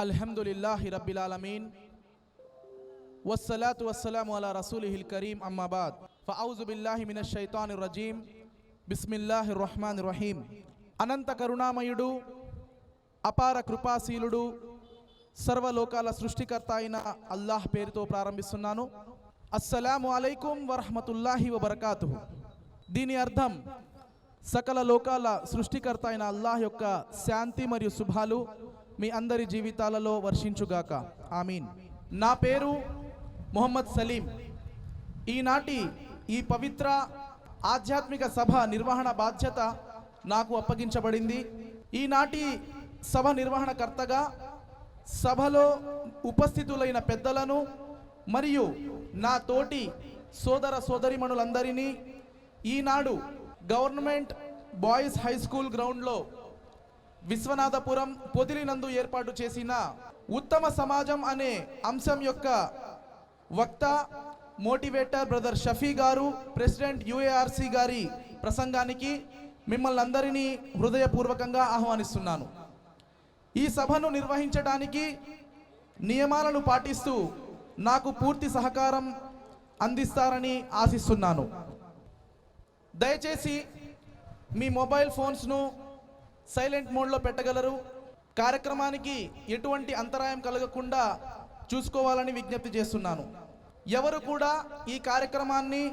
అల్హమ్దులిల్లాహి రబ్బిల్ ఆలమీన్ వస్సలాతు వస్సలాము అలా రసూలిహిల్ కరీం అమ్మాబాద్ ఫౌజు బిల్లాహి మినష్ షైతానిర్ రజీం బిస్మిల్లాహిర్ రహమానిర్ రహీం అనంత కరుణామయుడు అపార కృపాశీలుడు సర్వలోకాల సృష్టికర్త అయిన అల్లాహ్ పేరుతో ప్రారంభిస్తున్నాను అస్సలాము అలైకుం వరహమతుల్లాహి వబర్కాతు దీని అర్థం సకల లోకాల సృష్టికర్త అయిన అల్లాహ్ యొక్క శాంతి మరియు శుభాలు మీ అందరి జీవితాలలో వర్షించుగాక. ఆమీన్. నా పేరు మొహమ్మద్ సలీం. ఈనాటి ఈ పవిత్ర ఆధ్యాత్మిక సభ నిర్వహణ బాధ్యత నాకు అప్పగించబడింది. ఈనాటి సభ నిర్వహణకర్తగా సభలో ఉపస్థితులైన పెద్దలను మరియు నా తోటి సోదర సోదరిమణులందరినీ ఈనాడు గవర్నమెంట్ బాయ్స్ హై స్కూల్ గ్రౌండ్లో విశ్వనాథపురం పొదిలినందు ఏర్పాటు చేసిన ఉత్తమ సమాజం అనే అంశం యొక్క వక్త మోటివేటర్ బ్రదర్ షఫీ గారు ప్రెసిడెంట్ యుఏఆర్సి గారి ప్రసంగానికి మిమ్మల్ని అందరినీ హృదయపూర్వకంగా ఆహ్వానిస్తున్నాను. ఈ సభను నిర్వహించడానికి నియమాలను పాటిస్తూ నాకు పూర్తి సహకారం అందిస్తారని ఆశిస్తున్నాను. దయచేసి మీ మొబైల్ ఫోన్స్ను సైలెంట్ మోడ్లో పెట్టగలరు. కార్యక్రమానికి ఎటువంటి అంతరాయం కలగకుండా చూసుకోవాలని విజ్ఞప్తి చేస్తున్నాను. ఎవరు కూడా ఈ కార్యక్రమాన్ని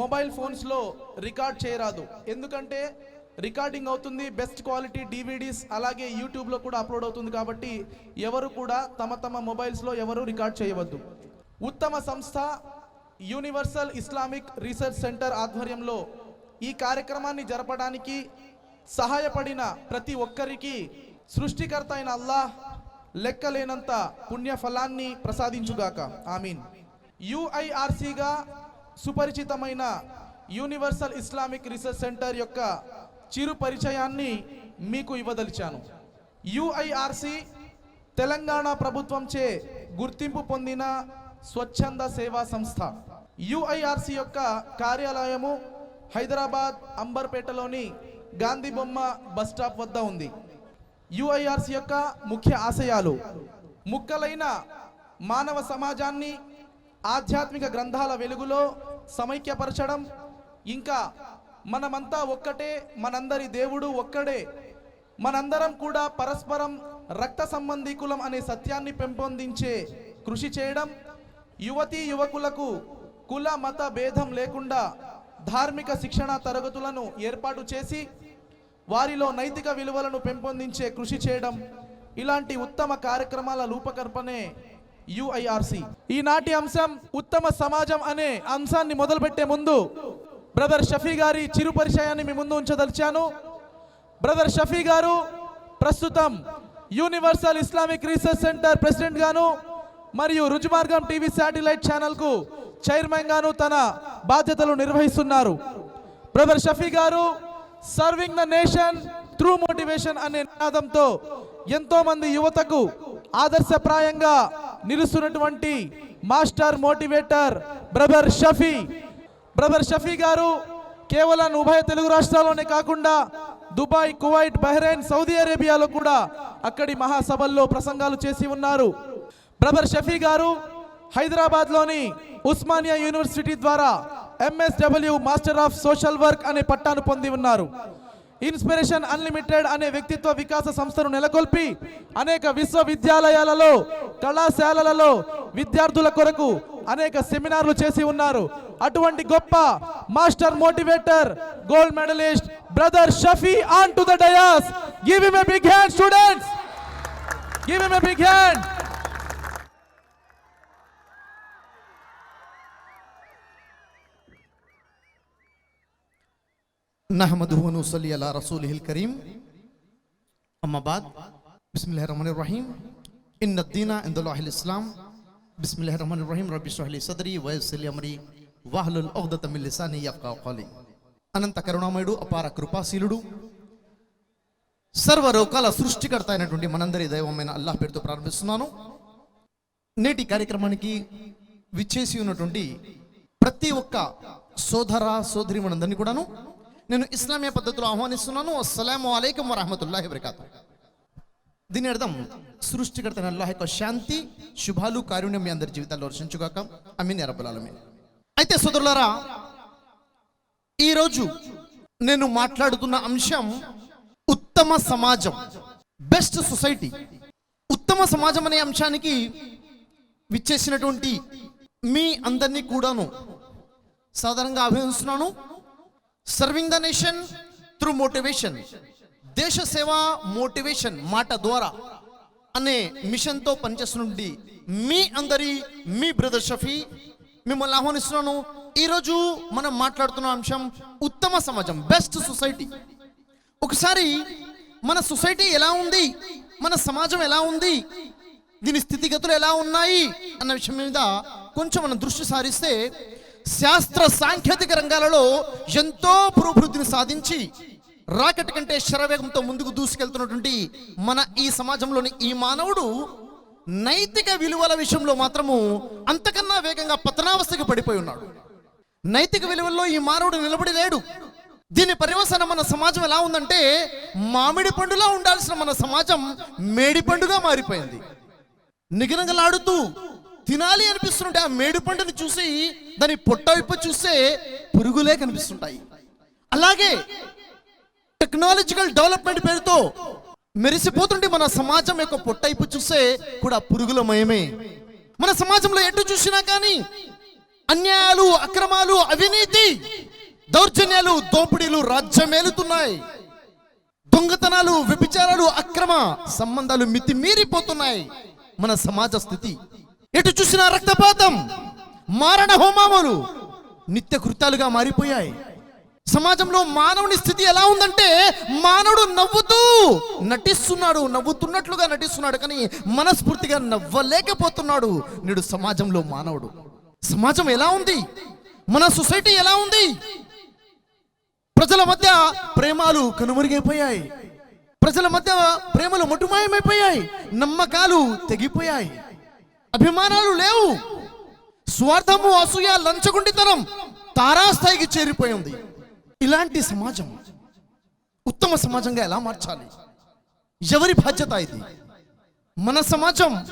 మొబైల్ ఫోన్స్లో రికార్డ్ చేయరాదు. ఎందుకంటే రికార్డింగ్ అవుతుంది బెస్ట్ క్వాలిటీ డివిడీస్ అలాగే యూట్యూబ్లో కూడా అప్లోడ్ అవుతుంది కాబట్టి ఎవరు కూడా తమ తమ మొబైల్స్లో ఎవరు రికార్డ్ చేయవద్దు. ఉత్తమ సంస్థ యూనివర్సల్ ఇస్లామిక్ రీసెర్చ్ సెంటర్ ఆధ్వర్యంలో ఈ కార్యక్రమాన్ని జరపడానికి సహాయపడిన ప్రతి ఒక్కరికి సృష్టికర్త అయిన అల్లాహ్ లెక్కలేనంత పుణ్య ఫలాన్ని ప్రసాదించుగాక. ఆమీన్. యుఐఆర్సిగా సుపరిచితమైన యూనివర్సల్ ఇస్లామిక్ రీసెర్చ్ సెంటర్ యొక్క చిరు పరిచయాన్ని మీకు ఇవ్వదలిచాను. యుఐఆర్సి తెలంగాణ ప్రభుత్వంచే గుర్తింపు పొందిన స్వచ్ఛంద సేవా సంస్థ. యుఐఆర్సి యొక్క కార్యాలయము హైదరాబాద్ అంబర్పేటలోని గాంధీ బొమ్మ బస్ స్టాప్ వద్ద ఉంది. యుఐఆర్సి యొక్క ముఖ్య ఆశయాలు ముక్కలైన మానవ సమాజాన్ని ఆధ్యాత్మిక గ్రంథాల వెలుగులో సమైక్యపరచడం ఇంకా మనమంతా ఒక్కటే మనందరి దేవుడు ఒక్కడే మనందరం కూడా పరస్పరం రక్త సంబంధీకులం అనే సత్యాన్ని పెంపొందించే కృషి చేయడం యువతీ యువకులకు కుల మత భేదం లేకుండా ధార్మిక శిక్షణ తరగతులను ఏర్పాటు చేసి వారిలో నైతిక విలువలను పెంపొందించే కృషి చేయడం ఇలాంటి ఉత్తమ కార్యక్రమాల రూపకల్పనే యుఐఆర్సి. ఈనాటి అంశం ఉత్తమ సమాజం అనే అంశాన్ని మొదలుపెట్టే ముందు బ్రదర్ షఫీ గారి చిరు పరిచయాన్ని మీ ముందు ఉంచదలిచాను. బ్రదర్ షఫీ గారు ప్రస్తుతం universal Islamic research centre president గాను మరియు రుజుమార్గం టీవీ శాటిలైట్ ఛానల్కు చైర్మన్గాను తన బాధ్యతలు నిర్వహిస్తున్నారు. బ్రదర్ షఫీ గారు serving the nation through motivation అనే నినాదంతో ఎంతో మంది యువతకు ఆదర్శప్రాయంగా నిలుస్తున్నటువంటి master motivator brother Shafi. Brother Shafi గారు కేవలం ఉభయ తెలుగు రాష్ట్రాల్లోనే కాకుండా దుబాయ్ కువైట్ బహ్రెయిన్ సౌదీ అరేబియాలో కూడా అక్కడి మహాసభల్లో ప్రసంగాలు చేసి ఉన్నారు. బ్రదర్ షఫీ గారు హైదరాబాద్లోని ఉస్మానియా యూనివర్సిటీ ద్వారా MSW master of social work అనే పట్టాను పొంది ఉన్నారు. ఇన్స్పిరేషన్ అన్లిమిటెడ్ అనే వ్యక్తిత్వ వికాస సంస్థను నెలకొల్పి అనేక విశ్వవిద్యాలయాలలో కళాశాలలలో విద్యార్థుల కొరకు అనేక సెమినార్లు చేసి ఉన్నారు. అటువంటి గొప్ప master motivator gold medallist brother Shafi on to the dais give him a big hand students give him a big hand నహమదుహను సలి అలా రసూల్ హిల్ కరీం అమ్మబాద్ బిస్మిల్ రహమాన్ రహీం ఇన్ నద్దీనా అహిల్ ఇస్లాం బిస్మిల్ రహమాన్ రహీం రబీ షహలి సదరి వయస్సలి అమరి వాహలుల్ ఔదతమిల్ లిసాని యఫ్కాలి అనంత కరుణామయుడు అపార కృపాశీలుడు సర్వరోకాల సృష్టికర్త అయినటువంటి మనందరి దైవమైన అల్లాహ్ పేరుతో ప్రారంభిస్తున్నాను నేటి కార్యక్రమానికి విచ్చేసి ఉన్నటువంటి ప్రతి ఒక్క సోదర సోదరి మనందరినీ కూడాను నేను ఇస్లామీయ పద్ధతిలో ఆహ్వానిస్తున్నాను. అస్సలం అలైకం వరహమతుల్లాహి వరకాతు దీని అర్థం సృష్టికర్త అల్లాహ్ యొక్క శాంతి శుభాలు కారుణ్యం మీ అందరి జీవితాల్లో వర్షించుగాక అమీన్ అరబులాలమీ అయితే సోదరులారా ఈరోజు నేను మాట్లాడుతున్న అంశం ఉత్తమ సమాజం బెస్ట్ సొసైటీ. ఉత్తమ సమాజం అనే అంశానికి విచ్చేసినటువంటి మీ అందరినీ కూడాను సాధారణంగా అభినందిస్తున్నాను. Serving the nation through motivation దేశ సేవ మోటివేషన్ మాట ద్వారా అనే మిషన్తో పనిచేస్తున్నటువంటి మీ అందరి మీ బ్రదర్ షఫీ మిమ్మల్ని ఆహ్వానిస్తున్నాను. ఈరోజు మనం మాట్లాడుతున్న అంశం ఉత్తమ సమాజం బెస్ట్ సొసైటీ ఒకసారి మన సొసైటీ ఎలా ఉంది? మన సమాజం ఎలా ఉంది? దీని స్థితిగతులు ఎలా ఉన్నాయి? అన్న విషయం మీద కొంచెం మనం దృష్టి సారిస్తే శాస్త్ర సాంకేతిక రంగాలలో ఎంతో పురోభివృద్ధిని సాధించి రాకెట్ కంటే శరవేగంతో ముందుకు దూసుకెళ్తున్నటువంటి మన ఈ సమాజంలోని ఈ మానవుడు నైతిక విలువల విషయంలో మాత్రము అంతకన్నా వేగంగా పతనావస్థకి పడిపోయి ఉన్నాడు. నైతిక విలువల్లో ఈ మానవుడు నిలబడి లేడు. దీని పర్యవసానం మన సమాజం ఎలా ఉందంటే మామిడి పండులా ఉండాల్సిన మన సమాజం మేడి పండుగా మారిపోయింది. నిగనగలాడుతూ తినాలి అనిపిస్తుంటే ఆ మేడి పండుని చూసి దాని పొట్ట వైపు చూస్తే పురుగులే కనిపిస్తుంటాయి. అలాగే టెక్నాలజికల్ డెవలప్మెంట్ పేరుతో మెరిసిపోతుంటే మన సమాజం యొక్క పొట్టైపు చూస్తే కూడా పురుగుల మయమే. మన సమాజంలో ఎటు చూసినా కానీ అన్యాయాలు అక్రమాలు అవినీతి దౌర్జన్యాలు దోపిడీలు రాజ్యమేలుతున్నాయి దొంగతనాలు వ్యభిచారాలు అక్రమ సంబంధాలు మితిమీరిపోతున్నాయి. మన సమాజ స్థితి ఎటు చూసినా రక్తపాతం మారణ హోమాములు నిత్య కృత్యాలుగా మారిపోయాయి. సమాజంలో మానవుని స్థితి ఎలా ఉందంటే మానవుడు నవ్వుతూ నటిస్తున్నాడు నవ్వుతున్నట్లుగా నటిస్తున్నాడు కానీ మనస్ఫూర్తిగా నవ్వలేకపోతున్నాడు నేడు సమాజంలో మానవుడు. సమాజం ఎలా ఉంది? మన సొసైటీ ఎలా ఉంది? ప్రజల మధ్య ప్రేమాలు కనుమరుగైపోయాయి. ప్రజల మధ్య ప్రేమలు మటుమాయమైపోయాయి. నమ్మకాలు తెగిపోయాయి. అభిమానాలు లేవు. స్వార్థము అసూయ లంచగుండితనం తారాస్థాయికి చేరిపోయింది. ఇలాంటి సమాజం ఉత్తమ సమాజంగా ఎలా మార్చాలి? ఎవరి బాధ్యత ఇది? మన సమాజం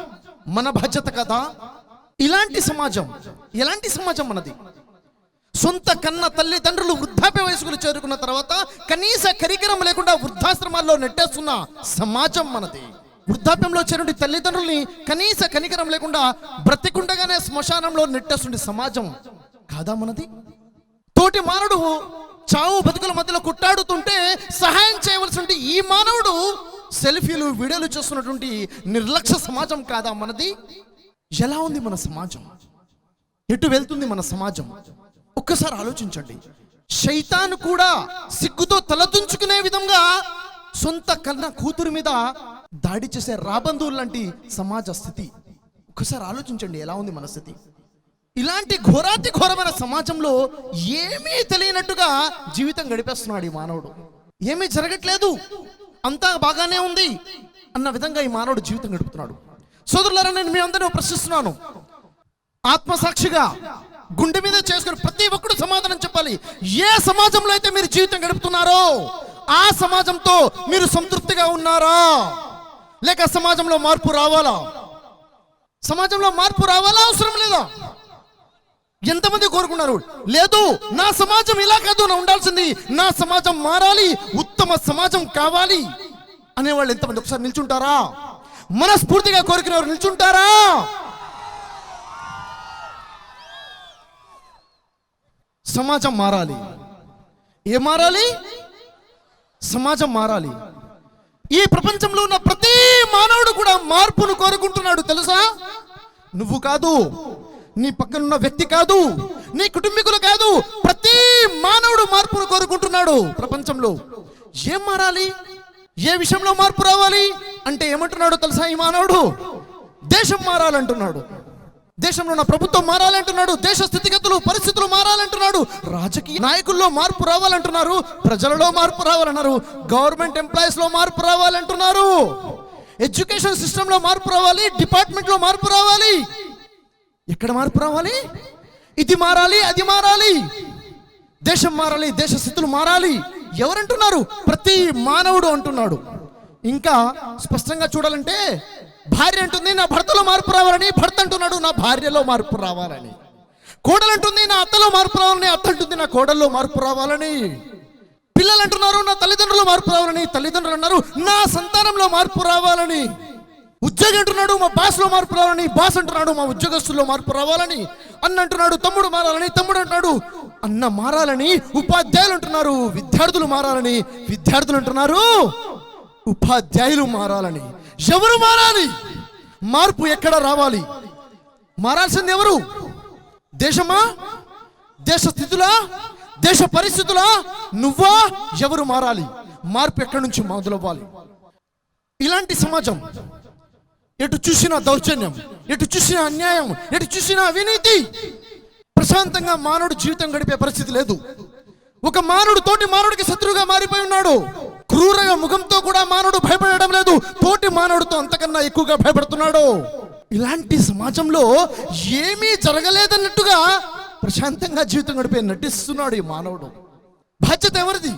మన బాధ్యత కదా? ఇలాంటి సమాజం ఎలాంటి సమాజం మనది? సొంత కన్న తల్లిదండ్రులు వృద్ధాప్య వయసుకులు చేరుకున్న తర్వాత కనీస కరికరం లేకుండా వృద్ధాశ్రమాల్లో నెట్టేస్తున్న సమాజం మనది. వృద్ధాప్యంలో చేరుండి తల్లిదండ్రుల్ని కనీస కనికరం లేకుండా బ్రతికుండగానే శ్మశానంలో నెట్టేస్తుంది సమాజం. కాదా మనది? తోటి మానవుడు చావు బతుకుల మధ్యలో కుట్టాడుతుంటే సహాయం చేయవలసి ఈ మానవుడు సెల్ఫీలు వీడియోలు చేస్తున్నటువంటి నిర్లక్ష్య సమాజం కాదా మనది? ఎలా ఉంది మన సమాజం? ఎటు వెళ్తుంది మన సమాజం? ఒక్కసారి ఆలోచించండి. శైతాను కూడా సిగ్గుతో తలదించుకునే విధంగా సొంత కన్న కూతురు మీద దాడి చేసే రాబంధువులు లాంటి సమాజ స్థితి. ఒక్కసారి ఆలోచించండి ఎలా ఉంది మన స్థితి? ఇలాంటి ఘోరాతి ఘోరమైన సమాజంలో ఏమీ తెలియనట్టుగా జీవితం గడిపేస్తున్నాడు ఈ మానవుడు. ఏమీ జరగట్లేదు. అంతా బాగానే ఉంది అన్న విధంగా ఈ మానవుడు జీవితం గడుపుతున్నాడు. సోదరులారా నేను మీ అందరూ ప్రశ్నిస్తున్నాను. ఆత్మసాక్షిగా గుండె మీద చేసుకుని ప్రతి ఒక్కరు సమాధానం చెప్పాలి. ఏ సమాజంలో అయితే మీరు జీవితం గడుపుతున్నారో ఆ సమాజంతో మీరు సంతృప్తిగా ఉన్నారా? లేక సమాజంలో మార్పు రావాలా? సమాజంలో మార్పు రావాలా? అవసరం లేదా? ఎంతమంది కోరుకున్నారు? లేదు నా సమాజం ఇలా కాదు నా ఉండాల్సింది నా సమాజం మారాలి ఉత్తమ సమాజం కావాలి అనేవాళ్ళు ఎంతమంది? ఒకసారి నిల్చుంటారా? మనస్ఫూర్తిగా కోరుకునే వారు నిల్చుంటారా? సమాజం మారాలి. ఏ మారాలి? సమాజం మారాలి. ఈ ప్రపంచంలో ఉన్న ప్రతి మానవుడు కూడా మార్పును కోరుకుంటున్నాడు తెలుసా? నువ్వు కాదు నీ పక్కనున్న వ్యక్తి కాదు నీ కుటుంబీకులు కాదు ప్రతి మానవుడు మార్పును కోరుకుంటున్నాడు ప్రపంచంలో. ఏం మారాలి? ఏ విషయంలో మార్పు రావాలి? అంటే ఏమంటున్నాడు తెలుసా ఈ మానవుడు? దేశం మారాలంటున్నాడు. దేశంలో ఉన్న ప్రభుత్వం మారాలంటున్నాడు దేశ స్థితిగతులు పరిస్థితులు మారాలంటున్నాడు రాజకీయ నాయకుల్లో మార్పు రావాలంటున్నారు ప్రజలలో మార్పు రావాలన్నారు గవర్నమెంట్ ఎంప్లాయీస్లో మార్పు రావాలంటున్నారు. ఎడ్యుకేషన్ సిస్టంలో మార్పు రావాలి డిపార్ట్మెంట్లో మార్పు రావాలి. ఎక్కడ మార్పు రావాలి? ఇది మారాలి అది మారాలి. దేశం మారాలి దేశ స్థితులు మారాలి. ఎవరంటున్నారు? ప్రతి మానవుడు అంటున్నాడు. ఇంకా స్పష్టంగా చూడాలంటే భార్య అంటుంది నా భర్తలో మార్పు రావాలని భర్త అంటున్నాడు నా భార్యలో మార్పు రావాలని. కోడలు అంటుంది నా అత్తలో మార్పు రావాలని అత్త అంటుంది నా కోడల్లో మార్పు రావాలని. పిల్లలు అంటున్నారు నా తల్లిదండ్రులు మార్పు రావాలని తల్లిదండ్రులు అన్నారు నా సంతానంలో మార్పు రావాలని. ఉద్యోగి అంటున్నాడు మా బాస్లో మార్పు రావాలని బాస్ అంటున్నాడు మా ఉద్యోగస్తుల్లో మార్పు రావాలని. అన్న అంటున్నాడు తమ్ముడు మారాలని తమ్ముడు అంటున్నాడు అన్న మారాలని ఉపాధ్యాయులు అంటున్నారు విద్యార్థులు మారాలని విద్యార్థులు అంటున్నారు ఉపాధ్యాయులు మారాలని. ఎవరు మారాలి? మార్పు ఎక్కడ రావాలి? మారాల్సింది ఎవరు? దేశమా? దేశ స్థితులా దేశ పరిస్థితులా నువ్వా ఎవరు మారాలి? మార్పు ఎక్కడి నుంచి మొదలవ్వాలి? ఇలాంటి సమాజం ఎటు చూసిన దౌర్జన్యం ఎటు చూసిన అన్యాయం ఎటు చూసిన అవినీతి. ప్రశాంతంగా మానవుడు జీవితం గడిపే పరిస్థితి లేదు. ఒక మానవుడు తోటి మానవుడికి శత్రువుగా మారిపోయి ఉన్నాడు. క్రూరగా ముఖంతో కూడా మానవుడు భయపడడం లేదు. తోటి మానవుడితో అంతకన్నా ఎక్కువగా భయపడుతున్నాడు. ఇలాంటి సమాజంలో ఏమీ జరగలేదన్నట్టుగా ప్రశాంతంగా జీవితం గడిపే నటిస్తున్నాడు ఈ మానవుడు. బాధ్యత ఎవరిది?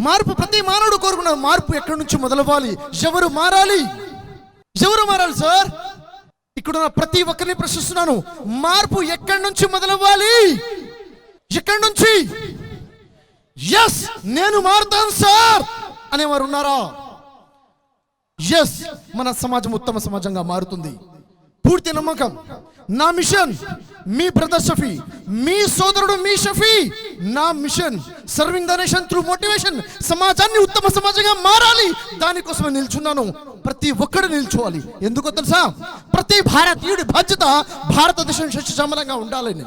మార్పు ప్రతి మానవుడు కోరుకున్నాడు. మార్పు ఎక్కడి నుంచి మొదలవ్వాలి? ఎవరు మారాలి? ఎవరు మారాలి సార్? ఇక్కడ ప్రతి ఒక్కరిని ప్రశ్నిస్తున్నాను. మార్పు ఎక్కడి నుంచి మొదలవ్వాలి? ఎక్కడి నుంచి? ఎస్ నేను మారుతాను సార్! అనేవారు ఉన్నారా? ఎస్ మన సమాజం ఉత్తమ సమాజంగా మారుతుంది. పూర్తి నమ్మకం. నా మిషన్ మీ బ్రదర్ షఫీ మీ సోదరుడు మీ షఫీ నా mission serving the nation through motivation సమాజాన్ని ఉత్తమ సమాజంగా మారాలి. దానికోసమే నిల్చున్నాను. ప్రతి ఒక్కడు నిల్చోవాలి. ఎందుకో తెలుసా? ప్రతి భారతీయుడి బాధ్యత భారతదేశం శశిశమలంగా ఉండాలని.